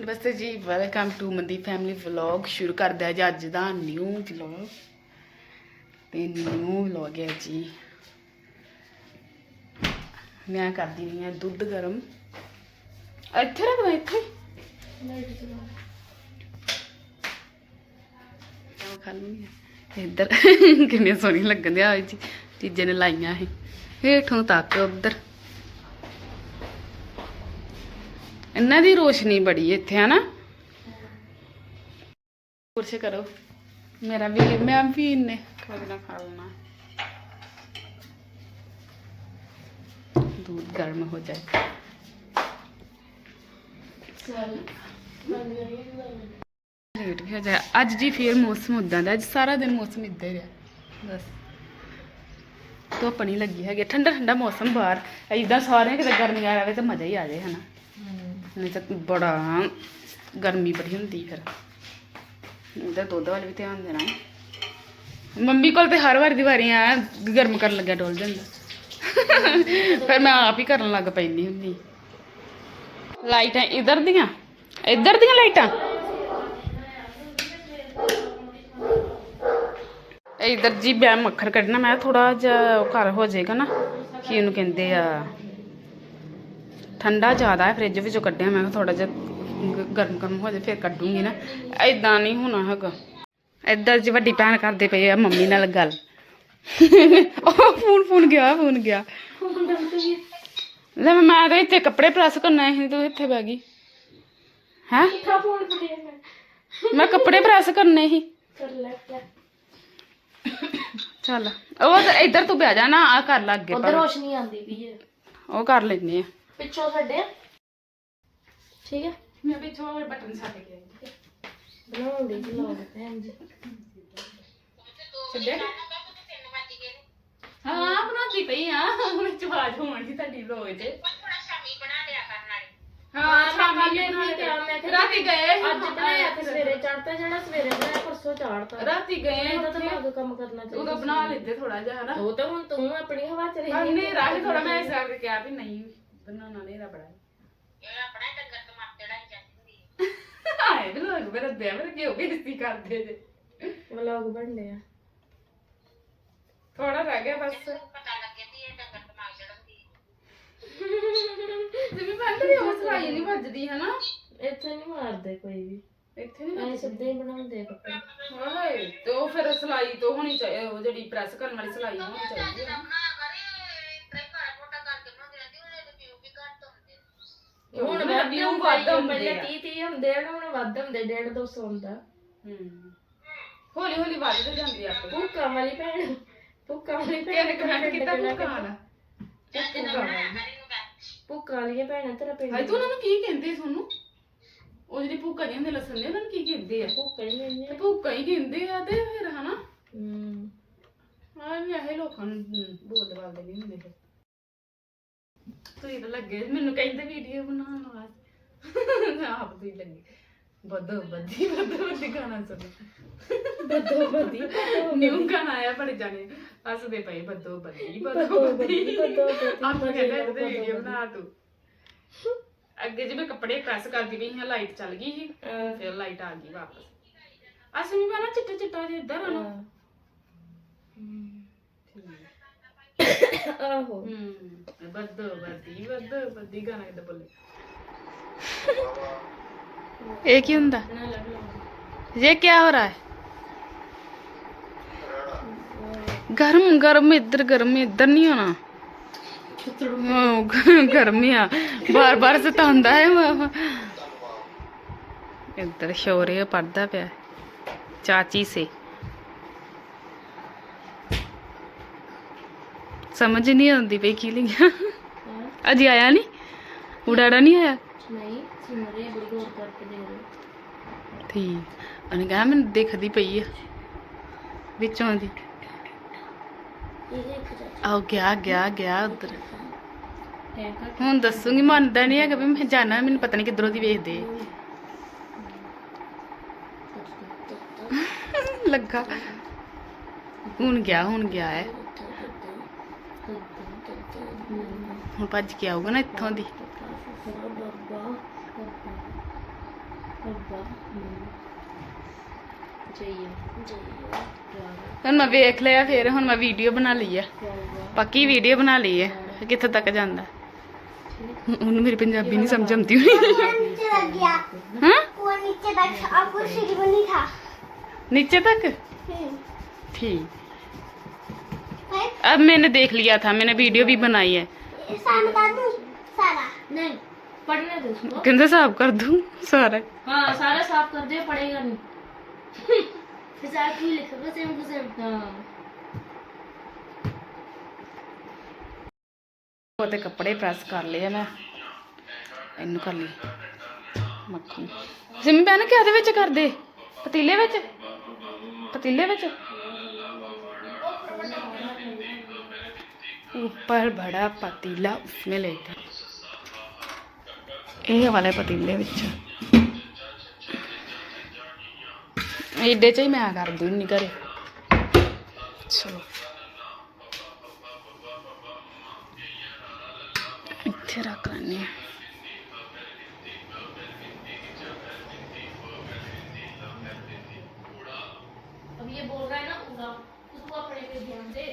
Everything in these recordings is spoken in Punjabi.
ਨਮਸਤੇ ਜੀ welcome to Mandi family vlog ਸ਼ੁਰੂ ਕਰਦੇ ਹਾਂ ਜੀ ਅੱਜ ਦਾ ਨਿਊ ਵਲੌਗ ਤੇ ਨਿਊ ਵਲੌਗ ਹੈ ਜੀ। ਮੈਂ ਕਰਦੀ ਰਹੀ ਹਾਂ ਦੁੱਧ ਗਰਮ। ਇੱਥੇ ਰੱਖਦਾ ਇੱਥੇ। ਉਹ ਖਾ ਲੂੰਗੀ? ਇੱਧਰ। ਕਿੰਨੇ ਸੋਹਣੀ ਲੱਗਣ ਦਿਆ ਜੀ। ਚੀਜ਼ਾਂ ਨੇ ਲਾਈਆਂ ਇਹ। ਹੇਠੋਂ ਤੱਕ ਉੱਧਰ। ਇਹਨਾਂ ਦੀ ਰੋਸ਼ਨੀ ਬੜੀ ਇੱਥੇ ਹੈ ਨਾ ਕੁਰਸੇ ਕਰੋ ਮੇਰਾ ਵੀ ਮੈਂ ਵੀ ਇੰਨੇ ਖਾਣਾ ਖਾ ਲੈਣਾ दूध गर्म हो जाए ਲੇਟ ਵੀ ਹੋ ਜਾਏ ਅੱਜ ਜੀ ਫੇਰ ਮੌਸਮ ਉਦਾਂ ਦਾ ਅੱਜ ਸਾਰਾ ਦਿਨ ਮੌਸਮ ਇੱਦਾਂ ਹੀ ਰਿਹਾ ਬਸ ਧੁੱਪ ਨਹੀਂ ਲੱਗੀ ਹੈਗੀ ਠੰਡਾ ਠੰਡਾ ਮੌਸਮ ਬਾਹਰ ਇਦਾਂ ਸਾਰੇ ਕਿਤੇ ਗਰਮੀ ਆ ਜਾਵੇ ਤਾਂ ਮਜ਼ਾ ਹੀ ਆ ਜਾਏ ਹਨਾ ਨਹੀਂ ਤਾਂ ਬੜਾ ਗਰਮੀ ਬੜੀ ਹੁੰਦੀ ਫਿਰ। ਇਹਦਾ ਦੁੱਧ ਵੱਲ ਵੀ ਧਿਆਨ ਦੇਣਾ। ਮੰਮੀ ਕੋਲ ਤੇ ਹਰ ਵਾਰ ਦੀਵਾਰੀਆਂ ਗਰਮ ਕਰਨ ਲੱਗਿਆ ਡੋਲ ਜਾਂਦਾ। ਫਿਰ ਮੈਂ ਆਪ ਹੀ ਕਰਨ ਲੱਗ ਪੈਂਦੀ ਹੁੰਦੀ। ਲਾਈਟਾਂ ਇਧਰ ਦੀਆਂ? ਇੱਧਰ ਦੀਆਂ ਲਾਈਟਾਂ? ਇਧਰ ਜੀ ਮੈਂ ਮੱਖਰ ਕੱਢਣਾ, ਮੈਂ ਥੋੜਾ ਜਿਹਾ ਉਹ ਘਰ ਹੋ ਜਾਏਗਾ ਨਾ। ਕੀ ਉਹਨੂੰ ਕਹਿੰਦੇ ਆ? ਠੰਡਾ ਜ਼ਿਆਦਾ ਹੈ ਫ੍ਰਿਜ ਵਿੱਚੋਂ ਕੱਢਿਆ ਮੈਂ ਥੋੜਾ ਜਿਹਾ ਗ- ਗਰਮ ਗਰਮ ਹੋ ਜਾਏ ਫਿਰ ਕੱਢੂੰਗੀ ਨਾ। ਐਦਾਂ ਨਹੀਂ ਹੋਣਾ ਹੈਗਾ। ਇੱਧਰ ਜੀ ਵੱਡੀ ਭੈਣ ਕਰਦੇ ਪਏ ਆ ਮੰਮੀ ਨਾਲ ਗੱਲ। ਉਹ ਫੋਨ ਫੋਨ ਗਿਆ ਫੋਨ ਗਿਆ। ਲੈ ਮੈਂ ਤਾਂ ਇੱਥੇ ਕੱਪੜੇ ਪ੍ਰੈਸ ਕਰਨਾ ਸੀ ਤੂੰ ਇੱਥੇ ਬੈ ਗਈ। ਹੈ? ਮੈਂ? ਕੱਪੜੇ ਪ੍ਰੈਸ ਕਰਨੇ ਸੀ। ਚੱਲ ਉਹ ਤਾਂ ਇੱਧਰ ਤੂੰ ਬਹਿ ਜਾ ਨਾ ਆ ਕਰ ਲੱਗ ਗਏ ਉਧਰ ਰੋਸ਼ਨੀ ਆਂਦੀ ਵੀ ਹੈ। ਉਹ ਕਰ ਲੈਨੇ ਆ। ਪਿੱਛੋਂ ਸਾਡੇ ਠੀਕ ਹੈ ਮੈਂ ਪਿੱਛੋਂ ਬਟਨ ਛੱਡ ਕੇ ਆਈ ਬਣਾਉਣ ਦੀ ਬਲੌਗ ਭੈਣ ਜੀ ਛੱਡਿਆ ਹਾਂ ਬਣਾਉਂਦੀ ਪਈ ਆ ਵਿੱਚ ਆਵਾਜ਼ ਹੋਣ ਦੀ ਤੁਹਾਡੀ ਰੋਜ਼ ਹਾਂ ਸ਼ਾਮੀ ਕੱਲ੍ਹ ਬਣਾ ਇਹੀ ਕਿਹਾ ਮੈਂ ਕਿ ਰਾਤੀ ਗਏ ਅੱਜ ਬਣਾਇਆ ਤੇ ਸਵੇਰੇ ਚੜਤਾ ਜਿਹੜਾ ਸਵੇਰੇ ਬਣਾਇਆ ਪਰਸੋਂ ਚਾੜਤਾ ਰਾਤੀ ਗਏ ਇਹਦਾ ਉੱਥੇ, ਤਾਂ ਮਗ ਕੰਮ ਕਰਨਾ ਚਾਹੀਦਾ ਉਦੋਂ ਬਣਾ ਲੈਂਦੇ ਥੋੜਾ ਜਿਹਾ ਹਨਾ ਉਹ ਤਾਂ ਹੁਣ ਤੂੰ ਆਪਣੀ ਹਵਾ ਚ ਰਹੀ ਨਹੀਂ ਰਾਹ ਥੋੜਾ ਮੈਂ ਇਸ ਕਰਕੇ ਕਿਹਾ ਵੀ ਨਹੀਂ ਬਣਾਉਣਾ ਨਹੀਂ ਬੜਾ ਆਏ ਵੀ ਲੋਕ ਮੇਰੇ ਦੇ ਮੇਰੇ ਕਿਉਂ ਬੇਇੱਜ਼ਤੀ ਕਰਦੇ ਜੇ। ਵਲੌਗ ਬਣਦੇ ਆ। ਥੋੜਾ ਰਹਿ ਗਿਆ ਬਸ। ਜਿਵੇਂ ਬੰਦ ਵੀ ਉਹ ਸਲਾਈ ਨਹੀਂ ਵੱਜਦੀ ਹਨਾ? ਇੱਥੇ ਨਹੀਂ ਮਾਰਦੇ ਕੋਈ ਵੀ। ਇੱਥੇ ਨਹੀਂ ਐ ਸਿੱਧੇ ਹੀ ਬਣਾਉਂਦੇ ਆ ਕੱਪੜੇ। ਹਾਏ ਤੇ ਉਹ ਫਿਰ ਸਲਾਈ ਤੋਂ ਹੋਣੀ ਚਾਹੀਦੀ ਉਹ ਜਿਹੜੀ ਪ੍ਰੈਸ ਕਰਨ ਵਾਲੀ ਸਲਾਈ ਹੋਣੀ ਚਾਹੀਦੀ ਹੈ ਹੁਣ view ਹੁੰਦੇ ਵੱਧ ਆ, ਹੁੰਦੇ ਪਹਿਲਾਂ ਆ। 30 30 ਹੁੰਦੇ ਆ ਨਾ ਹੁਣ ਵੱਧ ਹੁੰਦੇ 1.5 200 ਹੁੰਦਾ। ਹੂੰ। ਹੌਲੀ ਹੌਲੀ ਵੱਧਦੇ ਜਾਂਦੇ ਆ ਆਪੇ। ਭੁੱਕਾ ਵਾਲੀ ਭੈਣ ਭੁੱਕਾ ਵਾਲੀ ਭੈਣ ਕਿਹਨੇ ਕਮੈਂਟ ਕੀਤਾ ਭੁੱਖਾ ਵਾਲਾ? ਭੁੱਖਾ ਵਾਲਾ। ਭੁੱਕਾ ਵਾਲੀ ਭੈਣ ਤੇਰਾ ਪਿੰਡ ਹਾਏ ਤੂੰ ਉਹਨਾਂ ਨੂੰ ਕੀ ਕਹਿੰਦੇ ਤੁਹਾਨੂੰ? ਉਹ ਜਿਹੜੀ ਭੁੱਖਾ ਦੀਆਂ ਦੇ ਲਸਣ ਦੇ ਉਹਨਾਂ ਨੂੰ ਕੀ ਕਹਿੰਦੇ ਆ? ਭੁੱਕਾ ਹੀ ਨਹੀਂ ਤੇ ਭੁੱਖਾ ਹੀ ਕਹਿੰਦੇ ਆ ਤੇ ਫਿਰ ਹਨਾ? ਹੂੰ। ਹਾਂ ਵੀ ਇਹ ਲੋਕਾਂ ਨੂੰ ਬੋਲਦੇ ਬਾਲਦੇ ਨਹੀਂ ਹੁੰਦੇ ਫਿਰ। ਤੁਸੀਂ ਤਾਂ ਲੱਗੇ ਮੈਨੂੰ ਕਹਿੰਦੇ ਵੀਡੀਓ ਬਣਾਉਣ ਵਾਸਤੇ। ਆਪ ਤੁਸੀਂ ਲੱਗੇ। ਬੱਦੋ ਬੱਦੀ ਬੱਦੋ ਬੱਦੀ ਗਾਣਾ ਸੁਣ। ਬੱਦੋ ਬੱਦੀ ਨਿਊ ਗਾਣਾ ਆਇਆ ਬੜੇ ਜਾਣੇ ਹੱਸਦੇ ਪਏ ਬੱਦੋ ਬੱਦੀ ਬੱਦੋ ਬੱਦੋ ਬੱਦੀ ਬੱਦੀ, ਆਪ ਕਹਿੰਦੇ ਬੱਦੀ। ਵੀਡੀਓ ਬਣਾ ਤੂੰ। ਅੱਗੇ ਜਿਵੇਂ ਕੱਪੜੇ ਪ੍ਰੈਸ ਕਰਦੀ ਪਈ ਹਾਂ ਲਾਈਟ ਚੱਲ ਗਈ ਸੀ। ਫਿਰ ਲਾਈਟ ਆ ਗਈ ਵਾਪਸ। ਅਸਮੀ ਬਣਾ ਚਿੱਟਾ ਚਿੱਟਾ ਜਿਹਾ ਇੱਧਰ ਆਣਾ ਆਹੋ। ਹੂੰ। बद्दो बद्दी बद्दो बद्दी गाना इदा बोले ये क्यों हुंदा ये क्या हो रहा है गर्म गर्म इधर गर्म इधर नहीं होना गर्मियाँ बार बार सतांदा है इधर शोर पढ़ता पाया चाची से ਸਮਝ ਨਹੀਂ ਆਉਂਦੀ ਪਈ ਕੀ ਲਿਖਿਆ। ਅਜੇ ਆਇਆ ਨਹੀਂ ਉਡਾੜਾ ਨਹੀਂ ਆਇਆ? ਨਹੀਂ ਸਿਮਰੇ ਬੜੀ ਕਰਕੇ ਦੇਖ ਲਓ ਠੀਕ। ਉਹਨੇ ਮੈਨੂੰ ਦੇਖਦੀ ਪਈ ਆ। ਵਿੱਚੋਂ ਦੀ। ਆਉ ਗਿਆ ਗਿਆ ਗਿਆ ਉਧਰ। ਹੁਣ ਦੱਸੂਗੀ ਮੰਨਦਾ ਨਹੀਂ ਹੈਗਾ ਵੀ ਮੈਂ ਜਾਣਾ ਮੈਨੂੰ ਪਤਾ ਨਹੀਂ ਕਿੱਧਰੋਂ ਦੀ ਵੇਖਦੇ ਲੱਗਾ। ਹੁਣ ਗਿਆ ਹੁਣ ਗਿਆ ਹੈ। ਭੱਜ ਕੇ ਆਊਗਾ ਨਾ ਇੱਥੋਂ ਦੀ ਅੱਬਾ ਜਾਈਏ ਜਾਈਏ ਹੁਣ ਮੈਂ ਵੇਖ ਲਿਆ ਫਿਰ ਹੁਣ ਮੈਂ ਵੀਡੀਓ ਬਣਾ ਲਈ ਆ ਪਿਆਰ ਪੱਕੀ ਵੀਡੀਓ ਬਣਾ ਲਈ ਹੈ ਕਿੱਥੇ ਤੱਕ ਜਾਂਦਾ ਉਹਨੂੰ ਮੇਰੀ ਪੰਜਾਬੀ ਨਹੀਂ ਸਮਝ ਆਉਂਦੀ ਹੋਣੀ नीचे लग गया ਹਾਂ वो नीचे तक अब वो सीढ़ी बनी था नीचे तक हम्म। ठीक है? अब मैंने देख लिया था मैंने वीडियो भी बनाई है सारा बता दूं सारा नहीं पढ़ने दो उसको कहते साफ कर दूं सारा हाँ सारा साफ कर दे पड़ेगा नहीं फिर साथ ही लिखोगे सेम टू सेम हाँ ਉਹ ਤੇ ਕੱਪੜੇ ਪ੍ਰੈਸ ਕਰ ਲਏ ਆ ਮੈਂ ਇਹਨੂੰ ਕਰ ਲਈ ਮੱਖਣ ਜਿੰਮੀ ਭੈਣ ਕਿਹਦੇ ਵਿੱਚ ਕਰਦੇ ਪਤੀਲੇ ਵਿੱਚ ਪਤੀਲੇ ਵਿੱਚ ऊपर बड़ा पतीला उसमें लेकर ਇਹ ਵਾਲੇ ਪਤੀਲੇ ਵਿੱਚ ਏਡੇ ਚ ਹੀ ਮੈਂ ਕਰਦੀ ਹੁੰਨੀ ਘਰੇ ਚਲੋ ਇੱਥੇ ਰੱਖ ਲੈਂਦੇ ਹਾਂ अब ये बोल रहा है ना पूरा उसको अपने पे ध्यान दे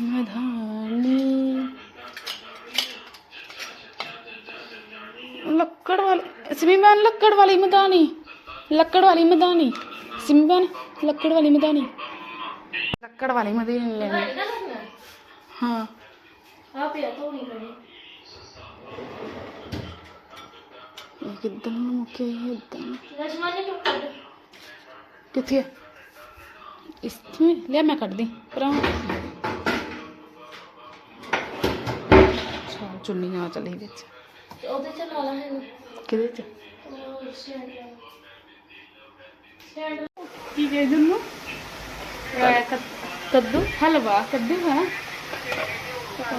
मधानी लक्कड़ वाली सिमी बहन लक्कड़ वाली मधानी लक्कड़ वाली मधानी सिमी बहन लक्कड़ वाली मधानी लक्कड़ वाली मधानी लेनी हाँ किधर मुके कितने इसमें लिया मैं कर दी पर ਇਸ ਵਿੱਚ। ਲੈ ਮੈਂ ਕੱਢਦੀ ਪਰਾਂ ਚਾ? ਚੁੰਨੀ ਆ ਚਲੀ ਵਿੱਚ ਉਹਦੇ ਚ ਕਿਹਦੇ ਕੀ ਦੇ ਦੂੰ ਕੱਦੂ। ਹਲਵਾ ਕੱਦੂ ਹੈ।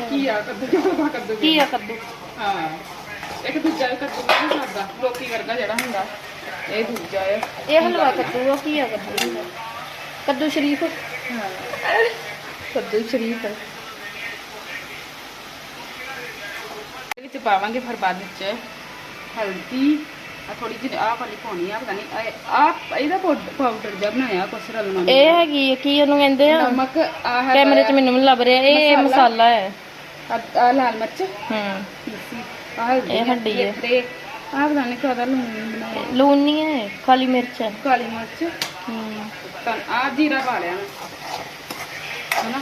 ਕੀ ਆ ਕੱਦੂ? ਹਲਵਾ ਕੱਦੂ? ਕੀ ਆ ਕੱਦੂ? ਹਾਂ। ਇੱਕ ਦੂਜਾ ਕੱਦੂ ਨਹੀਂ ਸਾਦਾ ਲੋਕੀ ਵਰਗਾ ਜਿਹੜਾ ਹੁੰਦਾ। ਇਹ ਦੂਜਾ ਹੈ ਇਹ ਹਲਵਾ ਕੱਦੂ ਆ ਕੀ ਆ ਕੱਦੂ? ਕੱਦੂ ਸ਼ਰੀਫ? ਹਾਂ। ਕੱਦੂ ਸ਼ਰੀਫ। ਹੈ ਵਿੱਚ ਪਾਵਾਂਗੇ ਫਿਰ ਬਾਅਦ ਵਿੱਚ। ਹਲਦੀ ਆ ਥੋੜੀ ਜਿਹੀ ਆਹ ਵਾਲੀ ਪਾਉਣੀ ਆ ਪਤਾ ਨਹੀਂ ਆ ਇਹਦਾ ਪਾਊਡਰ ਜਿਹਾ ਬਣਾਇਆ ਕੁਛ ਰਲਣਾ ਇਹ ਹੈਗੀ ਆ, ਕੀ ਉਹਨੂੰ ਕਹਿੰਦੇ ਆ? ਨਮਕ ਆ ਹੈ ਕੈਮਰੇ 'ਚ ਮੈਨੂੰ ਨੀ ਲੱਭ ਰਿਹਾ ਇਹ ਮਸਾਲਾ। ਮਸਾਲਾ ਹੈ। ਆ ਲਾਲ ਮਿਰਚ। ਹੂੰ। ਦੇਸੀ ਆ ਹਲਦੀ ਇਹ ਹੱਡੀ ਹੈ। ਤੇ ਆ ਪਤਾ ਨਹੀਂ ਕਾਹਦਾ ਲੂਣ ਬਣਾਇਆ ਲੂਣ ਨਹੀਂ ਹੈ ਕਾਲੀ ਮਿਰਚ ਹੈ। ਕਾਲੀ ਮਿਰਚ। ਹੂੰ। ਤਾਂ ਆ ਜੀਰਾ ਪਾ ਲਿਆ ਮੈਂ। ਹਨਾ?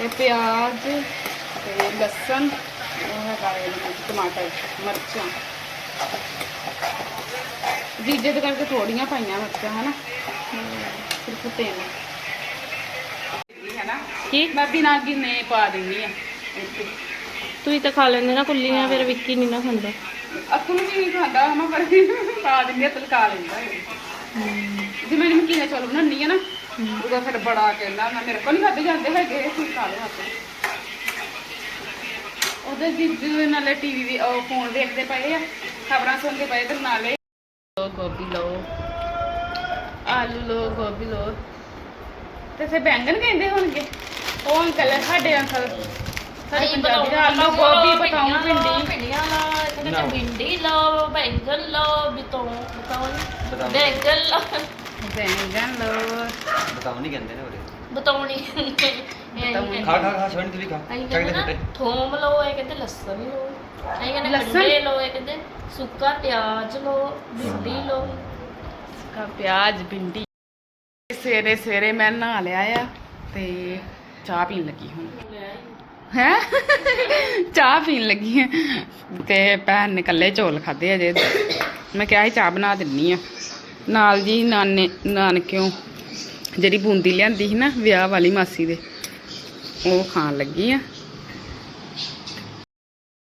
ਇਹ ਪਿਆਜ਼ ਤੇ ਲਸਣ। ਉਹ ਹੈਗਾ ਇਹ ਟਮਾਟਰ ਮਿਰਚਾਂ। ਜੀਜੇ ਦੇ ਕਰਕੇ ਥੋੜੀਆਂ ਪਾਈਆਂ ਮਿਰਚਾਂ ਹਨਾ? ਸਿਰਫ ਤਿੰਨ ਇਹ ਹੈ ਨਾ ਕੀ? ਮੈਂ ਬਿਨਾਂ ਗਿਨੇ ਪਾ ਦਿੰਦੀ ਆ? ਤੁਸੀਂ ਤਾਂ ਖਾ ਲੈਂਦੇ ਨਾ ਕੁੱਲੀਆਂ ਫਿਰ ਵਿੱਕੀ ਨਹੀਂ ਨਾ ਖਾਂਦਾ। ਅਕਲ ਵੀ ਨਹੀਂ ਖਾਂਦਾ ਹਨਾ? ਪਰ ਪਾ ਦਿੰਦੀ ਤਲਕਾ ਲੈਂਦਾ। ਜਿਵੇਂ ਨਮਕੀਨ ਚੌਲ ਬਣਾਉਣੀ ਆ ਨਾ ਉਹਦਾ ਫਿਰ ਬੜਾ ਕਹਿੰਦਾ ਮੈਂ ਮੇਰੇ ਕੋਲ ਨਹੀਂ ਖਾਦੇ ਜਾਂਦੇ ਹੈਗੇ ਤੁਸੀਂ ਖਾ ਲਓ ਆਪੇ। ਉਹਦੇ ਜੀਜੂ ਨਾਲੇ ਟੀਵੀ ਵੀ ਉਹ ਫੋਨ ਵੇਖਦੇ ਪਏ ਆ ਖਬਰਾਂ ਸੁਣਦੇ ਪਏ ਤੇ ਨਾਲੇ ਲੋ ਗੋਭੀ ਲਓ। ਆਲੂ ਲਓ ਗੋਭੀ ਲਓ। ਤੇ ਫਿਰ ਬੈਂਗਣ ਕਹਿੰਦੇ ਹੋਣਗੇ। ਉਹ ਅੰਕਲ ਹੈ ਸਾਡੇ ਅੰਕਲ। ਸਾਡੇ ਪੰਜਾਬੀ ਦਾ ਆਲੂ ਗੋਭੀ ਬਤਾਉਂ ਭਿੰਡੀ। ਭਿੰਡੀਆਂ ਲਾ ਕਹਿੰਦੇ ਭਿੰਡੀ ਲਾਓ ਬੈਂਗਣ ਲਾਓ ਬਿਤੋਂ ਬਤਾਉਂ। ਬੈਂਗਣ ਲਾ ਬੈਂਗਣ ਲਓ। ਬਤਾਉ ਨਹੀਂ ਕਹਿੰਦੇ ਨੇ ਉਰੇ। ਬਤੌਣੀ ਖਾ ਖਾ ਖਾ ਸ਼ਵਨ ਤੂੰ ਵੀ ਖਾ। ਚੱਕ ਕਹਿੰਦੇ ਦੇ ਨਾ ਫੱਟੇ ਥੋਮ ਲਓ ਇਹ ਕਹਿੰਦੇ ਲਸਣ ਲਓ। ਅਸੀਂ ਕਹਿੰਦੇ ਲਸਣ? ਕੰਡੇ ਲਓ ਇਹ ਕਹਿੰਦੇ ਸੁੱਕਾ ਪਿਆਜ਼ ਲਓ ਭਿੰਡੀ ਲਓ। ਕਾ ਪਿਆਜ਼ ਭਿੰਡੀ। ਸਵੇਰੇ ਸਵੇਰੇ ਮੈਂ ਨਹਾ ਲਿਆ ਆ ਤੇ ਚਾਹ ਪੀਣ ਲੱਗੀ ਹੁਣ। ਹੈ? ਚਾਹ ਪੀਣ ਲੱਗੀ ਹੈ ਤੇ ਭੈਣ ਨੇ ਕੱਲੇ ਚੌਲ ਖਾਦੇ ਅਜੇ। ਮੈਂ ਕਿਹਾ ਸੀ ਚਾਹ ਬਣਾ ਦਿੰਨੀ ਆ। ਨਾਲ ਜੀ ਨਾਨੇ ਨਾਨਕਿਓ। ਜਿਹੜੀ ਬੂੰਦੀ ਲਿਆਂਦੀ ਸੀ ਨਾ ਵਿਆਹ ਵਾਲੀ ਮਾਸੀ ਦੇ ਉਹ ਖਾਣ ਲੱਗੀ ਆ।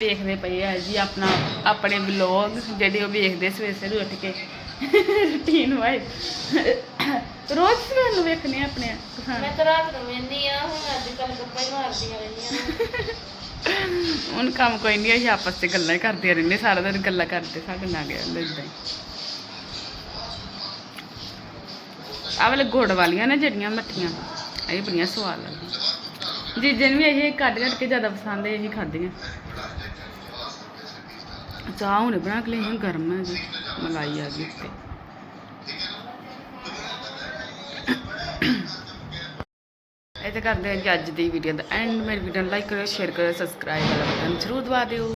ਵੇਖਦੇ ਪਏ ਆ ਜੀ ਆਪਣਾ ਆਪਣੇ ਵਲੌਗ ਜਿਹੜੇ ਉਹ ਵੇਖਦੇ ਸਵੇਰੇ ਸਵੇਰੇ ਉੱਠ ਕੇ। ਰੁਟੀਨ ਵਾਈ ਰੋਜ਼ ਸਵੇਰ ਨੂੰ ਵੇਖਨੇ ਆ ਆਪਣੇ ਮੈਂ ਤਾਂ ਰਾਤ ਨੂੰ ਵੇਂਦੀ ਆ ਹੁਣ ਅੱਜ ਕੱਲ ਗੱਪਾਂ ਹੀ ਮਾਰਦੀਆਂ ਰਹਿੰਦੀਆਂ ਹੁਣ ਕੰਮ ਕੋਈ ਨਹੀਂ ਅਸੀਂ ਆਪਸ ਵਿੱਚ ਗੱਲਾਂ ਹੀ ਕਰਦੇ ਰਹਿੰਦੇ ਸਾਰਾ ਦਿਨ ਗੱਲਾਂ ਕਰਦੇ ਸਾਡੇ ਨਾਲ ਗਿਆ ਇਦਾਂ ਹੀ। ਆਹ ਵਾਲੇ ਗੁੜ ਵਾਲੀਆਂ ਨੇ ਜਿਹੜੀਆਂ ਮੱਠੀਆਂ। ਇਹ ਬੜੀਆਂ ਸਵਾਦ ਲੱਗਦੀਆਂ। ਜੀਜੇ ਨੂੰ ਵੀ ਇਹ ਕੱਢ ਕੱਢ ਕੇ ਜ਼ਿਆਦਾ ਪਸੰਦ ਹੈ ਇਹ ਖਾਧੀਆਂ। ਚਾਹ ਹੁਣੇ ਬਣਾ ਕੇ ਲਈ ਹੁਣ ਗਰਮ ਹੈ ਜੀ, ਮਲਾਈ ਆ ਗਈ ਉੱਤੇ। ਇਹ ਤੇ ਕਰਦੇ ਹਾਂ ਜੀ ਅੱਜ ਦੀ ਵੀਡੀਓ ਦਾ ਐਂਡ ਮੇਰੀ ਵੀਡੀਓ ਨੂੰ ਲਾਈਕ ਕਰਿਓ ਸ਼ੇਅਰ ਕਰਿਓ ਸਬਸਕ੍ਰਾਈਬ ਵਾਲਾ ਬਟਨ ਜ਼ਰੂਰ ਦਬਾ ਦਿਓ।